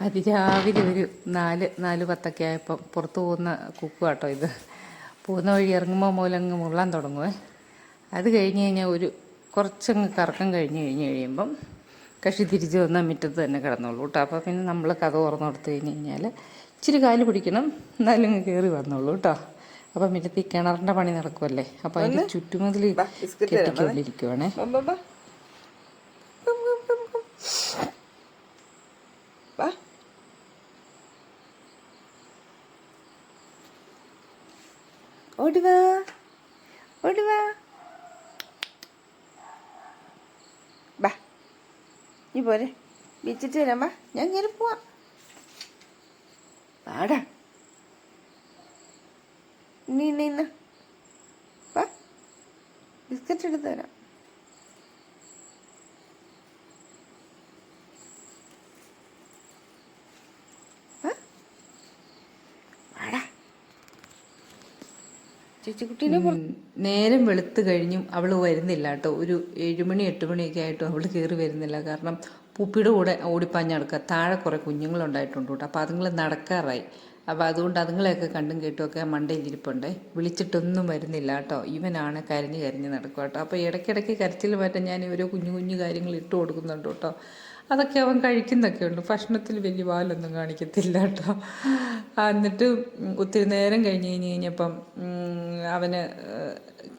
അതിരാവിലെ ഒരു നാല് നാല് പത്തൊക്കെ ആയപ്പം പുറത്ത് പോകുന്ന കുക്കു കേട്ടോ ഇത്. പോകുന്ന വഴി ഇറങ്ങുമ്പോൾ മൂലങ്ങ് മുള്ളാൻ തുടങ്ങുവേ. അത് കഴിഞ്ഞ് കഴിഞ്ഞാൽ ഒരു കുറച്ചങ്ങ് കറക്കം കഴിഞ്ഞ് കഴിഞ്ഞ് കഴിയുമ്പം കക്ഷി തിരിച്ച് വന്നാൽ മുറ്റത്ത് തന്നെ കിടന്നോളൂ കേട്ടോ. അപ്പോൾ പിന്നെ നമ്മൾ കഥ തുറന്നു കൊടുത്തു കഴിഞ്ഞ് കഴിഞ്ഞാൽ ഇച്ചിരി കാൽ പിടിക്കണം എന്നാലും കയറി വന്നോളൂ കേട്ടോ. അപ്പം മുറ്റത്ത് ഈ കിണറിന്റെ പണി നടക്കുമല്ലേ അപ്പോൾ അതിന്റെ ചുറ്റുമതിൽ കെട്ടിക്കൊണ്ടിരിക്കുവാണേ ബാ, ബാ, ബാ. Come, come, come, come. ബാ. ഓടി വാ ഓടി വാ ബാ. നീ പോരെ. ബീച്ചിട്ട് വരാം. ബാ ഞാൻ കയറി പോവാം. പാടാ നീ നീ ഇന്ന് വാ. ബിസ്ക്കറ്റ് എടുത്ത് തരാം. ചേച്ചിക്കുട്ടീനെ നേരം വെളുത്ത് കഴിഞ്ഞും അവൾ വരുന്നില്ല കേട്ടോ. ഒരു ഏഴുമണി എട്ട് മണിയൊക്കെ ആയിട്ടും അവൾ കയറി വരുന്നില്ല. കാരണം പൂപ്പിയുടെ കൂടെ ഓടിപ്പാഞ്ഞ് നടക്കുക. താഴെ കുറേ കുഞ്ഞുങ്ങളുണ്ടായിട്ടുണ്ട് കേട്ടോ. അപ്പോൾ അതുങ്ങൾ നടക്കാറായി. അപ്പോൾ അതുകൊണ്ട് അതുങ്ങളെയൊക്കെ കണ്ടും കേട്ടുമൊക്കെ മണ്ടയിൽ ഇരിപ്പുണ്ട്. വിളിച്ചിട്ടൊന്നും വരുന്നില്ല കേട്ടോ. ഇവനാണ് കരഞ്ഞ് കരഞ്ഞ് നടക്കുക കേട്ടോ. അപ്പോൾ ഇടയ്ക്കിടയ്ക്ക് കരച്ചിൽ മാറ്റാൻ ഞാൻ ഓരോ കുഞ്ഞു കുഞ്ഞു കാര്യങ്ങൾ ഇട്ട് കൊടുക്കുന്നുണ്ട് കേട്ടോ. അതൊക്കെ അവൻ കഴിക്കുന്നൊക്കെ ഉണ്ട്. ഭക്ഷണത്തിൽ വലിയ പാലൊന്നും കാണിക്കത്തില്ല കേട്ടോ. എന്നിട്ട് ഒത്തിരി നേരം കഴിഞ്ഞ് കഴിഞ്ഞ് കഴിഞ്ഞപ്പം അവന്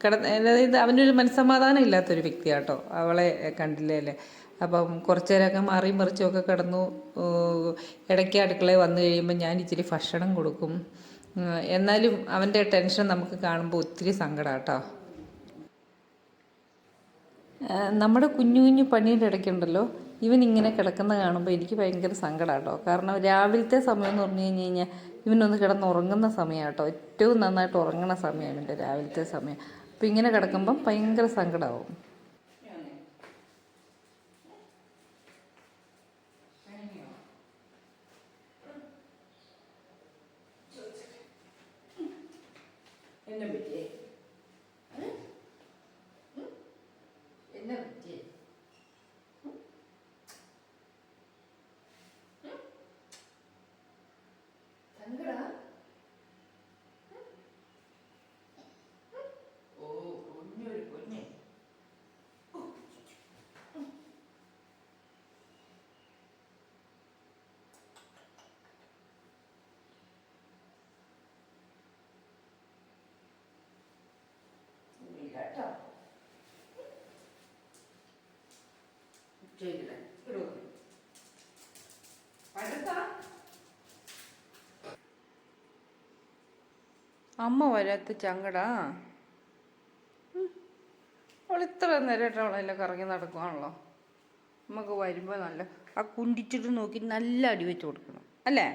കിട അതായത് അവനൊരു മനസ്സമാധാനം ഇല്ലാത്തൊരു വ്യക്തിയാട്ടോ അവളെ കണ്ടില്ലേ അല്ലേ? അപ്പം കുറച്ച് നേരമൊക്കെ മാറിയും മറിച്ചുമൊക്കെ കിടന്നു. ഇടയ്ക്ക് അടുക്കളയിൽ വന്നു കഴിയുമ്പോൾ ഞാൻ ഇച്ചിരി ഭക്ഷണം കൊടുക്കും. എന്നാലും അവന്റെ ടെൻഷൻ നമുക്ക് കാണുമ്പോൾ ഒത്തിരി സങ്കടം കേട്ടോ നമ്മുടെ കുഞ്ഞു കുഞ്ഞു പണിയുടെ ഇടയ്ക്കുണ്ടല്ലോ. ഇവൻ ഇങ്ങനെ കിടക്കുന്ന കാണുമ്പോൾ എനിക്ക് ഭയങ്കര സങ്കടം കേട്ടോ കാരണം രാവിലത്തെ സമയം എന്ന് പറഞ്ഞു കഴിഞ്ഞ് കഴിഞ്ഞാൽ ഇവനൊന്ന് കിടന്ന് ഉറങ്ങുന്ന സമയം കേട്ടോ ഏറ്റവും നന്നായിട്ട് ഉറങ്ങുന്ന സമയം ഇവന്റെ രാവിലത്തെ സമയം. അപ്പോൾ ഇങ്ങനെ കിടക്കുമ്പം ഭയങ്കര സങ്കടമാവും എന്നെ പഴുത്താ അമ്മ വരാത്ത ചങ്കടാ അവൾ ഇത്ര നേരമായിട്ട് അവളെല്ലാം കറങ്ങി നടക്കുവാണല്ലോ. നമുക്ക് വരുമ്പോൾ നല്ല ആ കുണ്ടിച്ചിട്ട് നോക്കി നല്ല അടി വെച്ച് കൊടുക്കണം. അല്ലേ?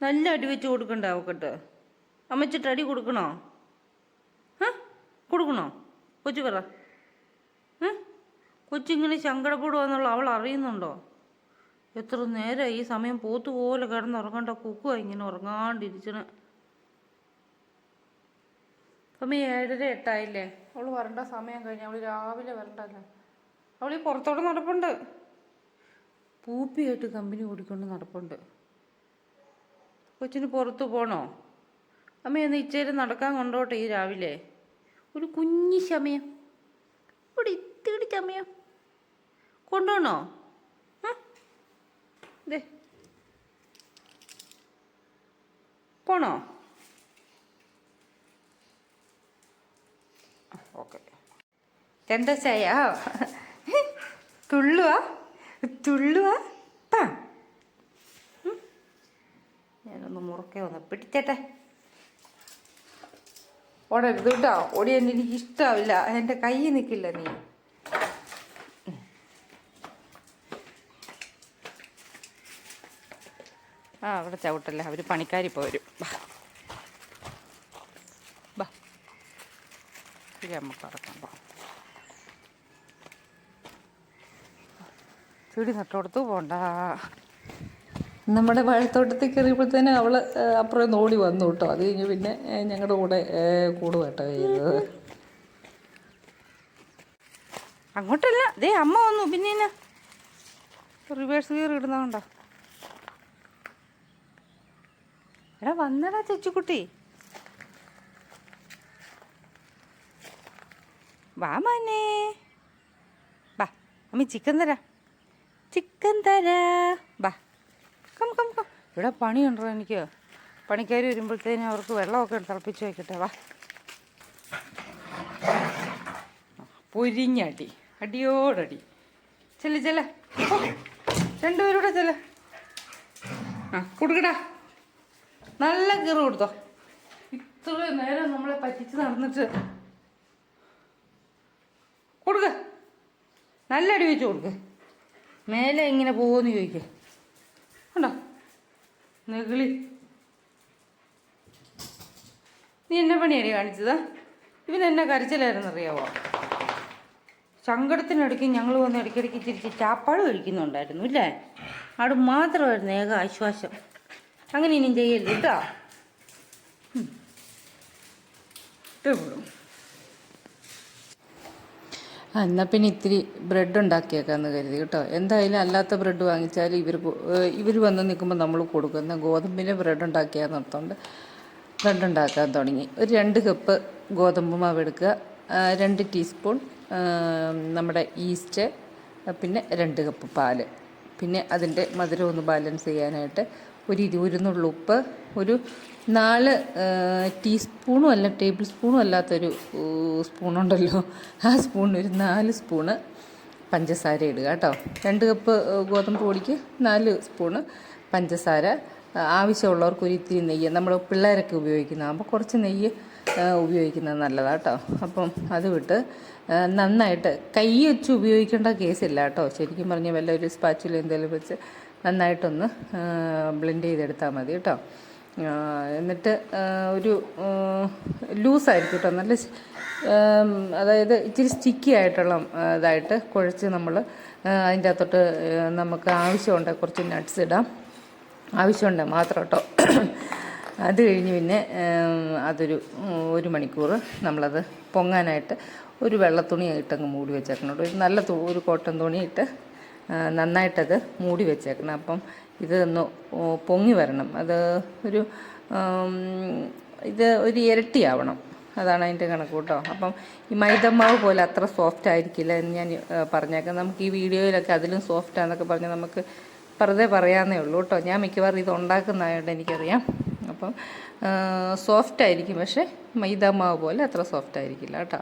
നല്ല അടി വെച്ച് കൊടുക്കണ്ട അവക്കട്ട് അമ്മച്ചിട്ട് അടി കൊടുക്കണോ? ആ കൊടുക്കണോ? കൊച്ചു പറ? കൊച്ചിങ്ങനെ സങ്കടപ്പെടുവാന്നുള്ള അവൾ അറിയുന്നുണ്ടോ? എത്ര നേരം ഈ സമയം പോത്തു പോലെ കിടന്നുറങ്ങണ്ട കുക്കുവാ ഇങ്ങനെ ഉറങ്ങാണ്ടിരിച്ചണ ഈ ഏഴര എട്ടായില്ലേ? അവൾ വരണ്ട സമയം കഴിഞ്ഞ് അവൾ രാവിലെ വരണ്ടല്ലോ. അവൾ ഈ പുറത്തോട്ട് നടപ്പുണ്ട്. പൂപ്പിയായിട്ട് കമ്പനി ഓടിക്കൊണ്ട് നടപ്പുണ്ട്. കൊച്ചിന് പുറത്തു പോണോ? അമ്മ ഒന്ന് ഇച്ചേരം നടക്കാൻ കൊണ്ടോട്ടെ ഈ രാവിലെ. ഒരു കുഞ്ഞി ശമയം ഇവിടെ ഇത്തിരി സമയം കൊണ്ടുപോണോ ആ? ദേ. പോണോ? ഓക്കെ. എന്താ ചെയ്യാ തുള്ളുവാ? തുള്ളുവാ? പാ. ഞാനൊന്ന് മുറുക്കെ ഒന്ന് പിടിച്ചേട്ടെ. ഓടരുത് കേട്ടോ ഓടി എനിക്ക് ഇഷ്ടമാവില്ല എന്റെ കൈ നിൽക്കില്ല നീ. ആ അവിടെ ചവിട്ടല്ല. അവർ പണിക്കാരിപ്പോൾ വരും. ബാ ബാ ഇത് നമുക്ക് അടക്കാം ബാ ചെടി നട്ടോടത്ത് പോണ്ട. നമ്മുടെ വാഴത്തോട്ടത്തിൽ കയറിയപ്പോഴത്തേന് അവൾ അപ്പുറം ഓടി വന്നു കേട്ടോ. അത് കഴിഞ്ഞ് പിന്നെ ഞങ്ങളുടെ കൂടെ ഏഹ്, കേട്ടോ ചെയ്തത്. അങ്ങോട്ടല്ല. ദേ അമ്മ വന്നു. പിന്നെ റിവേഴ്സ് ഗിയർ ഇടുന്നതുകൊണ്ടാ. എടാ വന്നടാ ചേച്ചിക്കുട്ടി. വാ മോനെ. വാ അമ്മ ചിക്കൻ തരാ. ചിക്കൻ തരാ. വാ കം കം കം. ഇവിടെ പണിയുണ്ടോ എനിക്ക്? പണിക്കാർ വരുമ്പോഴത്തേനും അവർക്ക് വെള്ളമൊക്കെ തിളപ്പിച്ച് വയ്ക്കട്ടെ വാ. പൊരിഞ്ഞടി. അടിയോടടി. ചെല്ല ചെല്ല. രണ്ടുപേരൂടെ ചെല്ല. ആ കൊടുക്കടാ. നല്ല കീറ് കൊടുത്തോ. ഇത്ര നേരം നമ്മളെ പറ്റിച്ച് നടന്നിട്ട്. കൊടുക്ക. നല്ല അടി വെച്ച് കൊടുക്ക. മേലെ ഇങ്ങനെ പോകുമെന്ന് ചോദിക്കേ. ഉണ്ടോ നെകിളി നീ എന്നെ പണിയടി കാണിച്ചതാ? ഇവൻ എന്നെ കരച്ചിലായിരുന്നു അറിയാവോ? സങ്കടത്തിനിടയ്ക്ക് ഞങ്ങൾ വന്ന് ഇടയ്ക്കിടയ്ക്ക് തിരിച്ച് ചാപ്പാട് കഴിക്കുന്നുണ്ടായിരുന്നു ഇല്ലേ? അവിടെ മാത്രമായിരുന്നു ഏക ആശ്വാസം. അങ്ങനെ ഇനിയും ചെയ്യരുത് കേട്ടോ. ഉം. ഇട്ടേ വിടും. എന്നാൽ പിന്നെ ഇത്തിരി ബ്രെഡ് ഉണ്ടാക്കിയേക്കാന്ന് കരുതി കേട്ടോ. എന്തായാലും അല്ലാത്ത ബ്രെഡ് വാങ്ങിച്ചാൽ ഇവർ ഇവർ വന്ന് നിൽക്കുമ്പോൾ നമ്മൾ കൊടുക്കുന്ന ഗോതമ്പിന്റെ ബ്രെഡ് ഉണ്ടാക്കിയാൽ നിർത്തോണ്ട് ബ്രെഡ് ഉണ്ടാക്കാൻ തുടങ്ങി. ഒരു രണ്ട് കപ്പ് ഗോതമ്പ് മാവ് എടുക്കുക. രണ്ട് ടീസ്പൂൺ നമ്മുടെ ഈസ്റ്റ് പിന്നെ രണ്ട് കപ്പ് പാൽ. പിന്നെ അതിന്റെ മധുരം ഒന്ന് ബാലൻസ് ചെയ്യാനായിട്ട് ഒരു ഇരുപരുന്നുള്ള ഉപ്പ് ഒരു നാല് ടീസ്പൂണും അല്ല ടേബിൾ സ്പൂണും അല്ലാത്തൊരു സ്പൂണുണ്ടല്ലോ. ആ സ്പൂണിന് ഒരു നാല് സ്പൂണ് പഞ്ചസാര ഇടുക കേട്ടോ. രണ്ട് കപ്പ് ഗോതമ്പ് പൊടിക്ക് നാല് സ്പൂണ് പഞ്ചസാര. ആവശ്യമുള്ളവർക്ക് ഒരു ഇത്തിരി നെയ്യ് നമ്മൾ പിള്ളേരൊക്കെ ഉപയോഗിക്കുന്നതാകുമ്പോൾ കുറച്ച് നെയ്യ് ഉപയോഗിക്കുന്നത് നല്ലതാണ് കേട്ടോ. അപ്പം അത് വിട്ട് നന്നായിട്ട് കൈ വെച്ച് ഉപയോഗിക്കേണ്ട കേസില്ല കേട്ടോ. ശരിക്കും പറഞ്ഞാൽ വല്ല ഒരു സ്പാച്ചിൽ എന്തെങ്കിലും വെച്ച് നന്നായിട്ടൊന്ന് ബ്ലെൻഡ് ചെയ്തെടുത്താൽ മതി കേട്ടോ. എന്നിട്ട് ഒരു ലൂസായിരിക്കും കേട്ടോ നല്ല അതായത് ഇച്ചിരി സ്റ്റിക്കി ആയിട്ടുള്ള ഇതായിട്ട് കുഴച്ച് നമ്മൾ അതിന്റെ അകത്തോട്ട് നമുക്ക് ആവശ്യമുണ്ട് കുറച്ച് നട്ട്സ് ഇടാം. ആവശ്യമുണ്ട് മാത്രം കേട്ടോ. അത് കഴിഞ്ഞ് പിന്നെ അതൊരു ഒരു മണിക്കൂർ നമ്മളത് പൊങ്ങാനായിട്ട് ഒരു വെള്ളത്തുണി ഇട്ടങ്ങ് മൂടി വെച്ചേക്കണം. ഒരു നല്ല ഒരു കോട്ടൺ തുണി ഇട്ട് നന്നായിട്ടത് മൂടി വെച്ചേക്കണം. അപ്പം ഇതൊന്ന് പൊങ്ങി വരണം. അത് ഒരു ഇത് ഒരു ഇരട്ടിയാവണം. അതാണ് അതിന്റെ കണക്ക് കേട്ടോ. അപ്പം ഈ മൈദമാവ് പോലെ അത്ര സോഫ്റ്റ് ആയിരിക്കില്ല എന്ന് ഞാൻ പറഞ്ഞേക്കാം. നമുക്ക് ഈ വീഡിയോയിലൊക്കെ അതിലും സോഫ്റ്റാന്നൊക്കെ പറഞ്ഞ് നമുക്ക് വെറുതെ പറയാന്നേ ഉള്ളൂ കേട്ടോ. ഞാൻ മിക്കവാറും ഇത് ഉണ്ടാക്കുന്നതായതുകൊണ്ട് എനിക്കറിയാം. അപ്പം സോഫ്റ്റ് ആയിരിക്കും. പക്ഷേ മൈദാമാവ് പോലെ അത്ര സോഫ്റ്റ് ആയിരിക്കില്ല കേട്ടോ.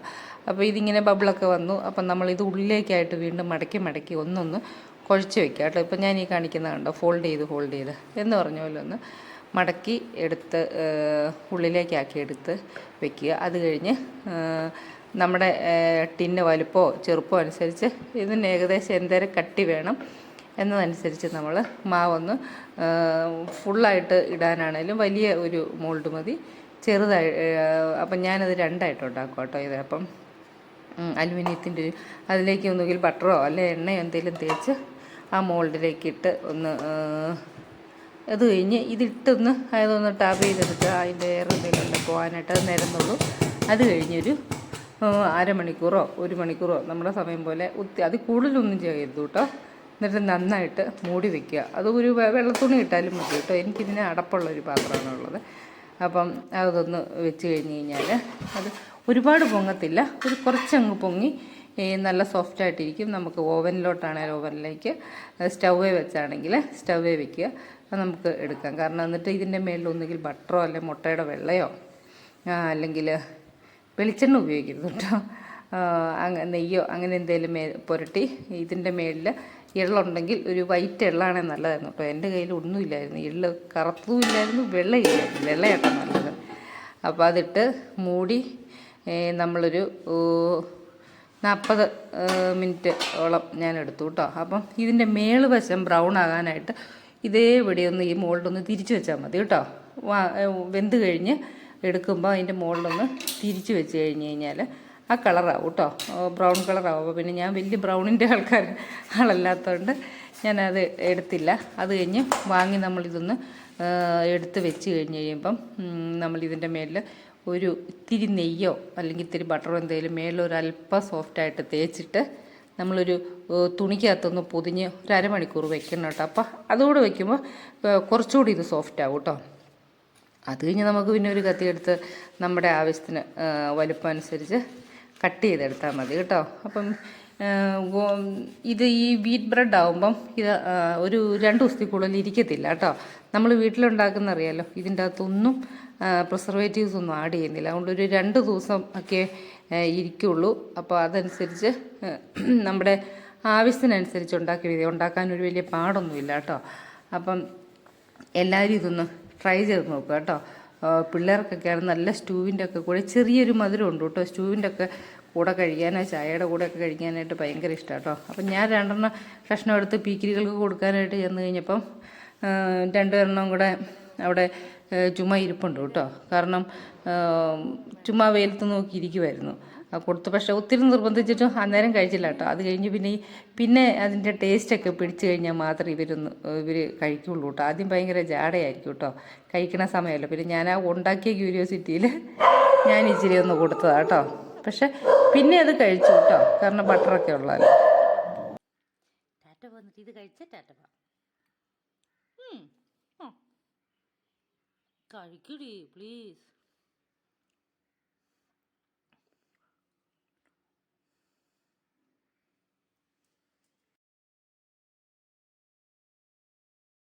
അപ്പോൾ ഇതിങ്ങനെ ബബിളൊക്കെ വന്നു. അപ്പം നമ്മളിത് ഉള്ളിലേക്കായിട്ട് വീണ്ടും മടക്കി മടക്കി ഒന്നൊന്ന് കുഴച്ച് വെക്കുക കേട്ടോ. ഇപ്പം ഞാൻ ഈ കാണിക്കുന്നത് കണ്ടോ ഫോൾഡ് ചെയ്ത് ഫോൾഡ് ചെയ്ത് എന്ന് പറഞ്ഞ പോലെ ഒന്ന് മടക്കി എടുത്ത് ഉള്ളിലേക്കാക്കി എടുത്ത് വെക്കുക. അത് കഴിഞ്ഞ് നമ്മുടെ ടിന്ന് വലുപ്പമോ ചെറുപ്പമോ അനുസരിച്ച് ഇതിന് ഏകദേശം എന്തേരം കട്ടി വേണം. എന്നതനുസരിച്ച് നമ്മൾ മാവൊന്ന് ഫുള്ളായിട്ട് ഇടാനാണേലും വലിയ ഒരു മോൾഡ് മതി. ചെറുതായി അപ്പം ഞാനത് രണ്ടായിട്ട് ഉണ്ടാക്കും കേട്ടോ ഇത്. അപ്പം അലുമിനിയത്തിന്റെ ഒരു അതിലേക്ക് ഒന്നുകിൽ ബട്ടറോ അല്ലെ എണ്ണയോ എന്തെങ്കിലും തേച്ച് ആ മോൾഡിലേക്ക് ഇട്ട് ഒന്ന് അത് കഴിഞ്ഞ് ഇതിട്ടൊന്ന് അതൊന്ന് ടാപ്പ് ചെയ്തെടുക്കുക അതിന്റെ എയർ എന്തെങ്കിലും പോകാനായിട്ട് നിരന്നുള്ളൂ. അത് കഴിഞ്ഞൊരു അരമണിക്കൂറോ ഒരു മണിക്കൂറോ നമ്മുടെ സമയം പോലെ ഒത്തി അത് കൂടുതലൊന്നും ചെയ്യരുത് കേട്ടോ. എന്നിട്ട് നന്നായിട്ട് മൂടി വെക്കുക. അത് ഒരു വെള്ളത്തുണി ഇട്ടാലും മതി കേട്ടോ. എനിക്കിതിന് അടപ്പുള്ളൊരു പാത്രമാണുള്ളത് അപ്പം അതൊന്ന് വെച്ച് കഴിഞ്ഞ് കഴിഞ്ഞാൽ അത് ഒരുപാട് പൊങ്ങത്തില്ല. ഒരു കുറച്ചങ്ങ് പൊങ്ങി നല്ല സോഫ്റ്റ് ആയിട്ടിരിക്കും. നമുക്ക് ഓവനിലോട്ടാണെങ്കിൽ ഓവനിലേക്ക് സ്റ്റൗവേ വെച്ചാണെങ്കിൽ സ്റ്റൗവേ വെക്കുക. അത് നമുക്ക് എടുക്കാം. കാരണം എന്നിട്ട് ഇതിന്റെ മേളിൽ ബട്ടറോ അല്ലെങ്കിൽ മുട്ടയുടെ വെള്ളയോ അല്ലെങ്കിൽ വെളിച്ചെണ്ണ ഉപയോഗിക്കരുത് കേട്ടോ. നെയ്യോ അങ്ങനെ എന്തെങ്കിലും മേ പുരട്ടി ഇതിന്റെ മേളിൽ എള്ളുണ്ടെങ്കിൽ ഒരു വൈറ്റ് എള്ളാണേ നല്ലതായിരുന്നു കേട്ടോ. എന്റെ കയ്യിൽ ഒന്നുമില്ലായിരുന്നു എള്ള് കറുത്തതും ഇല്ലായിരുന്നു വെള്ളയില്ലായിരുന്നു. വെള്ളയാട്ടോ നല്ലത്. അപ്പോൾ അതിട്ട് മൂടി നമ്മളൊരു നാൽപ്പത് മിനിറ്റ് ഓളം ഞാൻ എടുത്തു കേട്ടോ. അപ്പം ഇതിന്റെ മേളുവശം ബ്രൗൺ ആകാനായിട്ട് ഇതേപടി ഒന്ന് ഈ മോൾഡൊന്ന് തിരിച്ചു വെച്ചാൽ മതി കേട്ടോ. വെന്ത് കഴിഞ്ഞ് എടുക്കുമ്പോൾ അതിന്റെ മുകളിലൊന്ന് തിരിച്ചു വെച്ച് കഴിഞ്ഞ് കഴിഞ്ഞാൽ ആ കളറാവും കേട്ടോ ബ്രൗൺ കളറാവും. അപ്പോൾ പിന്നെ ഞാൻ വലിയ ബ്രൗണിന്റെ ആൾക്കാർ ആളല്ലാത്തതുകൊണ്ട് ഞാനത് എടുത്തില്ല. അത് കഴിഞ്ഞ് വാങ്ങി നമ്മളിതൊന്ന് എടുത്ത് വെച്ച് കഴിഞ്ഞ് കഴിയുമ്പം നമ്മളിതിന്റെ മേലിൽ ഒരു ഇത്തിരി നെയ്യോ അല്ലെങ്കിൽ ഇത്തിരി ബട്ടറോ എന്തെങ്കിലും അല്പം സോഫ്റ്റായിട്ട് തേച്ചിട്ട് നമ്മളൊരു തുണിക്കകത്തൊന്ന് പൊതിഞ്ഞ് ഒരു അരമണിക്കൂർ വെക്കണം കേട്ടോ. അപ്പോൾ അതുകൂടെ വെക്കുമ്പോൾ കുറച്ചുകൂടി ഇത് സോഫ്റ്റ് ആവും കേട്ടോ അത് കഴിഞ്ഞ് നമുക്ക് പിന്നെ ഒരു കത്തിയെടുത്ത് നമ്മുടെ ആവശ്യത്തിന് വലുപ്പം അനുസരിച്ച് കട്ട് ചെയ്തെടുത്താൽ മതി കേട്ടോ. അപ്പം ഇത് ഈ വീറ്റ് ബ്രെഡ് ആകുമ്പം ഇത് ഒരു രണ്ട് ദിവസത്തിൽ കൂടുതൽ ഇരിക്കത്തില്ല കേട്ടോ. നമ്മൾ വീട്ടിലുണ്ടാക്കുന്ന അറിയാലോ ഇതിന്റെ അകത്തൊന്നും പ്രിസർവേറ്റീവ്സ് ഒന്നും ആഡ് ചെയ്യുന്നില്ല. അതുകൊണ്ട് ഒരു രണ്ട് ദിവസം ഒക്കെ ഇരിക്കുള്ളൂ. അപ്പോൾ അതനുസരിച്ച് നമ്മുടെ ആവശ്യത്തിനനുസരിച്ച് ഉണ്ടാക്കി ഉണ്ടാക്കാൻ ഒരു വലിയ പാടൊന്നുമില്ല കേട്ടോ. അപ്പം എല്ലാവരും ഇതൊന്ന് ട്രൈ ചെയ്ത് നോക്കുക കേട്ടോ. പിള്ളേർക്കൊക്കെയാണ് നല്ല സ്റ്റൂവിന്റെ ഒക്കെ കൂടെ ചെറിയൊരു മധുരം ഉണ്ട് കേട്ടോ. സ്റ്റൂവിന്റെ ഒക്കെ കൂടെ കഴിക്കാനോ ചായയുടെ കൂടെ ഒക്കെ കഴിക്കാനായിട്ട് ഭയങ്കര ഇഷ്ടമാണ് കേട്ടോ. അപ്പം ഞാൻ രണ്ടെണ്ണം കഷ്ണം എടുത്ത് പീക്കിരികൾക്ക് കൊടുക്കാനായിട്ട് ചെന്ന് കഴിഞ്ഞപ്പം രണ്ടെണ്ണം കൂടെ അവിടെ ചുമ്മാ ഇരിപ്പുണ്ട് കേട്ടോ. കാരണം ചുമ്മാ വെയിലത്ത് നോക്കി ഇരിക്കുമായിരുന്നു കൊടുത്തു. പക്ഷെ ഒത്തിരി നിർബന്ധിച്ചിട്ടും അന്നേരം കഴിച്ചില്ല കേട്ടോ. അത് കഴിഞ്ഞ് പിന്നെ ഈ പിന്നെ അതിന്റെ ടേസ്റ്റൊക്കെ പിടിച്ചു കഴിഞ്ഞാൽ മാത്രമേ ഇവരൊന്ന് ഇവർ കഴിക്കുള്ളൂ കേട്ടോ. ആദ്യം ഭയങ്കര ജാടയായിരിക്കും കേട്ടോ. കഴിക്കണ സമയമല്ലോ. പിന്നെ ഞാൻ ആ ഉണ്ടാക്കിയ ക്യൂരിയോസിറ്റിയിൽ ഞാൻ ഇച്ചിരി ഒന്ന് കൊടുത്തതാണ് കേട്ടോ. പക്ഷെ പിന്നെ അത് കഴിച്ചു കേട്ടോ. കാരണം ബട്ടറൊക്കെ ഉള്ളതല്ലോ. ടാറ്റ ഇത് കഴിച്ച ടാറ്റ പ്ലീസ്